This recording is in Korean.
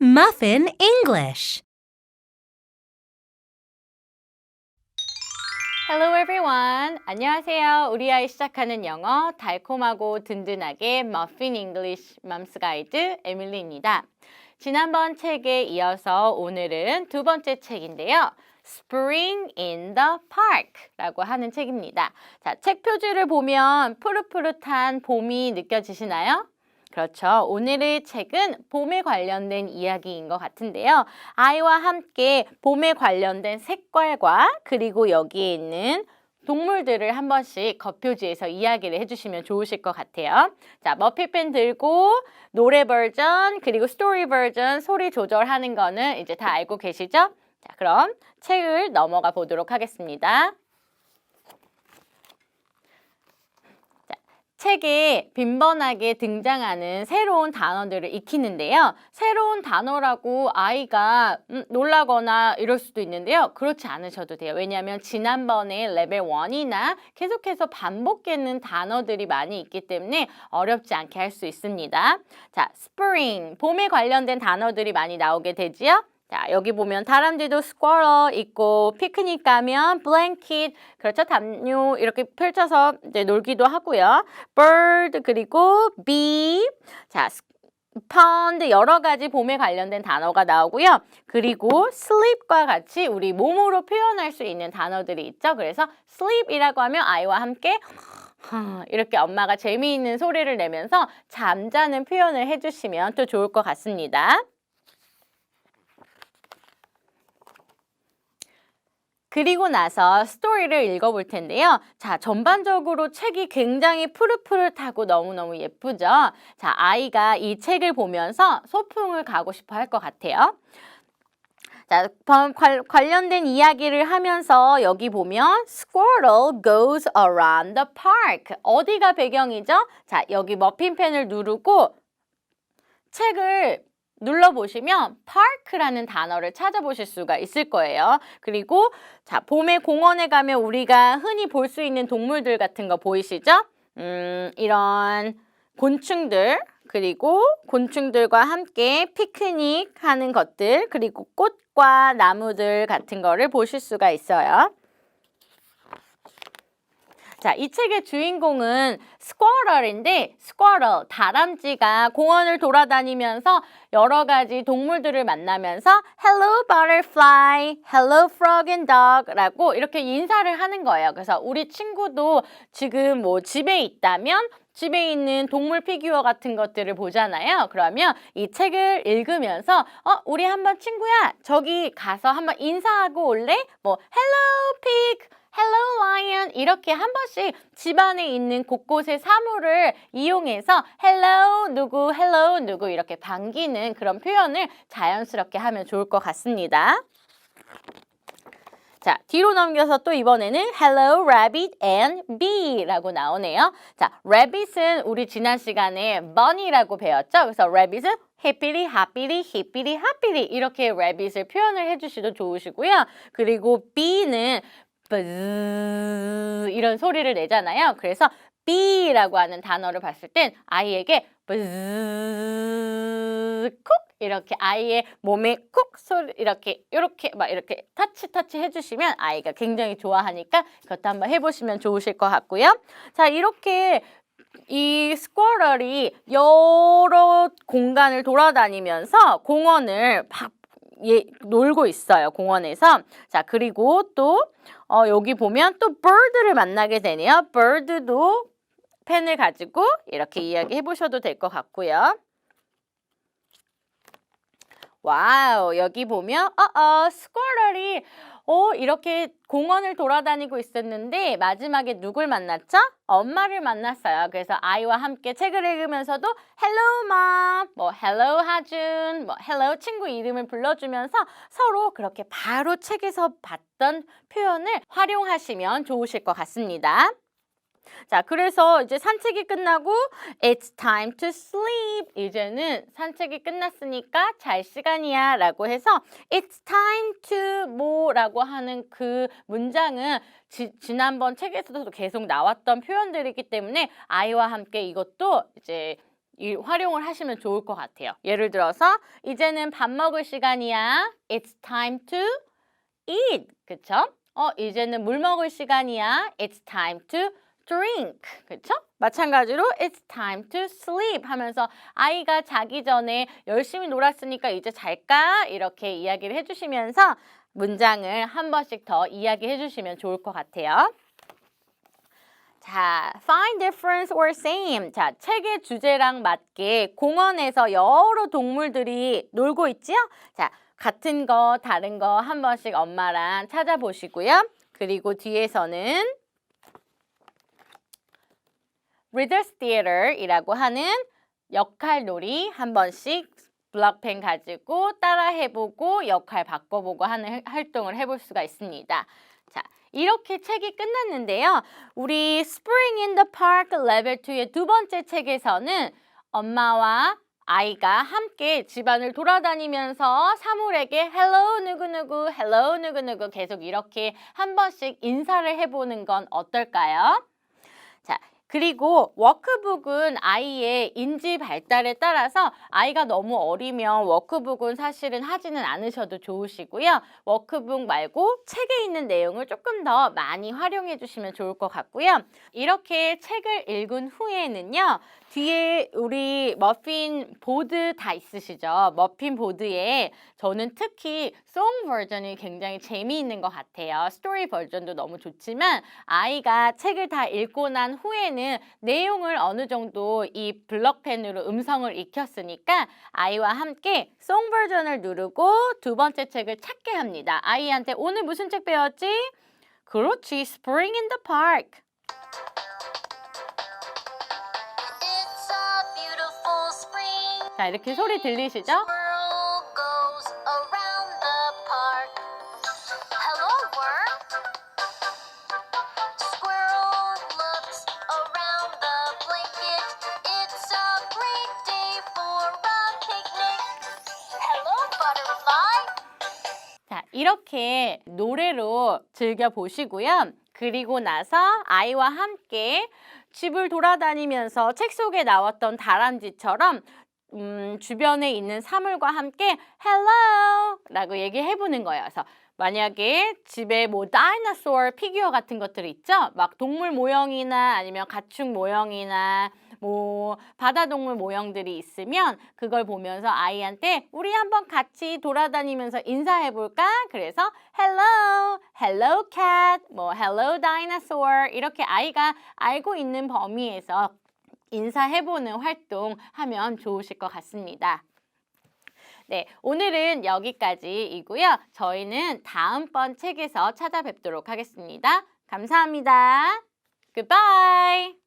Muffin English. Hello everyone. 안녕하세요. 우리 아이 시작하는 영어 달콤하고 든든하게 머핀 잉글리쉬 맘스 가이드 에밀리입니다. 지난번 책에 이어서 오늘은 두 번째 책인데요. Spring in the Park라고 하는 책입니다. 자, 책 표지를 보면 푸릇푸릇한 봄이 느껴지시나요? 그렇죠. 오늘의 책은 봄에 관련된 이야기인 것 같은데요. 아이와 함께 봄에 관련된 색깔과 그리고 여기에 있는 동물들을 한 번씩 겉표지에서 이야기를 해주시면 좋으실 것 같아요. 자, 머피펜 들고 노래 버전 그리고 스토리 버전 소리 조절하는 거는 이제 다 알고 계시죠? 자, 그럼 책을 넘어가 보도록 하겠습니다. 책에 빈번하게 등장하는 새로운 단어들을 익히는데요. 새로운 단어라고 아이가 음, 놀라거나 이럴 수도 있는데요. 그렇지 않으셔도 돼요. 왜냐하면 지난번에 레벨 1이나 계속해서 반복되는 단어들이 많이 있기 때문에 어렵지 않게 할 수 있습니다. 자, spring, 봄에 관련된 단어들이 많이 나오게 되지요. 자, 여기 보면 다람쥐도 squirrel 있고 피크닉 가면 blanket 그렇죠 담요 이렇게 펼쳐서 이제 놀기도 하고요. bird 그리고 bee 자 pond 여러 가지 봄에 관련된 단어가 나오고요. 그리고 sleep과 같이 우리 몸으로 표현할 수 있는 단어들이 있죠. 그래서 sleep이라고 하면 아이와 함께 이렇게 엄마가 재미있는 소리를 내면서 잠자는 표현을 해주시면 또 좋을 것 같습니다. 그리고 나서 스토리를 읽어볼 텐데요. 자, 전반적으로 책이 굉장히 푸릇푸릇하고 너무너무 예쁘죠? 자, 아이가 이 책을 보면서 소풍을 가고 싶어 할 것 같아요. 자, 관련된 이야기를 하면서 여기 보면 Squirrel goes around the park. 어디가 배경이죠? 자, 여기 머핀펜을 누르고 책을 눌러보시면 park라는 단어를 찾아보실 수가 있을 거예요. 그리고 자 봄에 공원에 가면 우리가 흔히 볼 수 있는 동물들 같은 거 보이시죠? 음, 이런 곤충들 그리고 곤충들과 함께 피크닉 하는 것들 그리고 꽃과 나무들 같은 거를 보실 수가 있어요. 자, 이 책의 주인공은 스쿼럴인데 스쿼럴, 다람쥐가 공원을 돌아다니면서 여러 가지 동물들을 만나면서 Hello butterfly, Hello frog and dog라고 이렇게 인사를 하는 거예요. 그래서 우리 친구도 지금 뭐 집에 있다면 집에 있는 동물 피규어 같은 것들을 보잖아요. 그러면 이 책을 읽으면서 어, 우리 한번 친구야, 저기 가서 한번 인사하고 올래? 뭐 Hello pig, lion 이렇게 한 번씩 집안에 있는 곳곳의 사물을 이용해서 hello 누구 hello 누구 이렇게 반기는 그런 표현을 자연스럽게 하면 좋을 것 같습니다. 자, 뒤로 넘겨서 또 이번에는 Hello Rabbit and Bee라고 나오네요. 자, Rabbit은 우리 지난 시간에 Bunny라고 배웠죠. 그래서 Rabbit은 해피리, 하피리, 히피리, 하피리 이렇게 Rabbit을 표현을 해주시도 좋으시고요. 그리고 Bee는 buzz 이런 소리를 내잖아요. 그래서 be라고 하는 단어를 봤을 땐 아이에게 buzz 콕 이렇게 아이의 몸에 콕 소리 이렇게 이렇게 막 이렇게 터치 터치 해주시면 아이가 굉장히 좋아하니까 그것도 한번 해보시면 좋으실 것 같고요. 자 이렇게 이 스쿼럴이 여러 공간을 돌아다니면서 공원을 막 예, 놀고 있어요. 공원에서. 자, 그리고 또 어, 여기 보면 또 bird를 만나게 되네요. bird도 펜을 가지고 이렇게 이야기해 보셔도 될 것 같고요. 와우, 여기 보면 어어, 스쿼럴이 어, 이렇게 공원을 돌아다니고 있었는데 마지막에 누굴 만났죠? 엄마를 만났어요. 그래서 아이와 함께 책을 읽으면서도 Hello mom, 뭐 Hello 하준, 뭐 Hello 친구 이름을 불러주면서 서로 그렇게 바로 책에서 봤던 표현을 활용하시면 좋으실 것 같습니다. 자, 그래서 이제 산책이 끝나고 It's time to sleep. 이제는 산책이 끝났으니까 잘 시간이야 라고 해서 It's time to 뭐라고 하는 그 문장은 지, 지난번 책에서도 계속 나왔던 표현들이기 때문에 아이와 함께 이것도 이제 이 활용을 하시면 좋을 것 같아요. 예를 들어서 이제는 밥 먹을 시간이야. It's time to eat. 그쵸? 어, 이제는 물 먹을 시간이야. It's time to drink. 그쵸? 마찬가지로 it's time to sleep 하면서 아이가 자기 전에 열심히 놀았으니까 이제 잘까? 이렇게 이야기를 해 주시면서 문장을 한 번씩 더 이야기해 주시면 좋을 것 같아요. 자, find difference or same. 자, 책의 주제랑 맞게 공원에서 여러 동물들이 놀고 있지요? 자, 같은 거, 다른 거 한 번씩 엄마랑 찾아보시고요. 그리고 뒤에서는 Readers Theater이라고 하는 역할놀이 한 번씩 블럭펜 가지고 따라해보고 역할 바꿔보고 하는 활동을 해볼 수가 있습니다. 자, 이렇게 책이 끝났는데요. 우리 Spring in the Park 레벨 2의 두 번째 책에서는 엄마와 아이가 함께 집안을 돌아다니면서 사물에게 hello 누구누구, hello 누구누구 계속 이렇게 한 번씩 인사를 해보는 건 어떨까요? 자, 그리고 워크북은 아이의 인지 발달에 따라서 아이가 너무 어리면 워크북은 사실은 하지는 않으셔도 좋으시고요. 워크북 말고 책에 있는 내용을 조금 더 많이 활용해 주시면 좋을 것 같고요. 이렇게 책을 읽은 후에는요. 뒤에 우리 머핀 보드 다 있으시죠? 머핀 보드에 저는 특히 송 버전이 굉장히 재미있는 것 같아요. 스토리 버전도 너무 좋지만 아이가 책을 다 읽고 난 후에는 내용을 어느 정도 이 블럭펜으로 음성을 익혔으니까 아이와 함께 송 버전을 누르고 두 번째 책을 찾게 합니다. 아이한테 오늘 무슨 책 배웠지? 그렇지, Spring in the Park. 자, 이렇게 소리 들리시죠? 이렇게 노래로 즐겨 보시고요. 그리고 나서 아이와 함께 집을 돌아다니면서 책 속에 나왔던 다람쥐처럼 음, 주변에 있는 사물과 함께 hello 라고 얘기해 보는 거예요. 그래서 만약에 집에 뭐 다이너소어 피규어 같은 것들 있죠? 막 동물 모형이나 아니면 가축 모형이나 뭐 바다 동물 모형들이 있으면 그걸 보면서 아이한테 우리 한번 같이 돌아다니면서 인사해 볼까? 그래서 hello, hello cat, 뭐 hello dinosaur 이렇게 아이가 알고 있는 범위에서 인사해 보는 활동 하면 좋으실 것 같습니다. 네, 오늘은 여기까지이고요. 저희는 다음번 책에서 찾아뵙도록 하겠습니다. 감사합니다. Goodbye.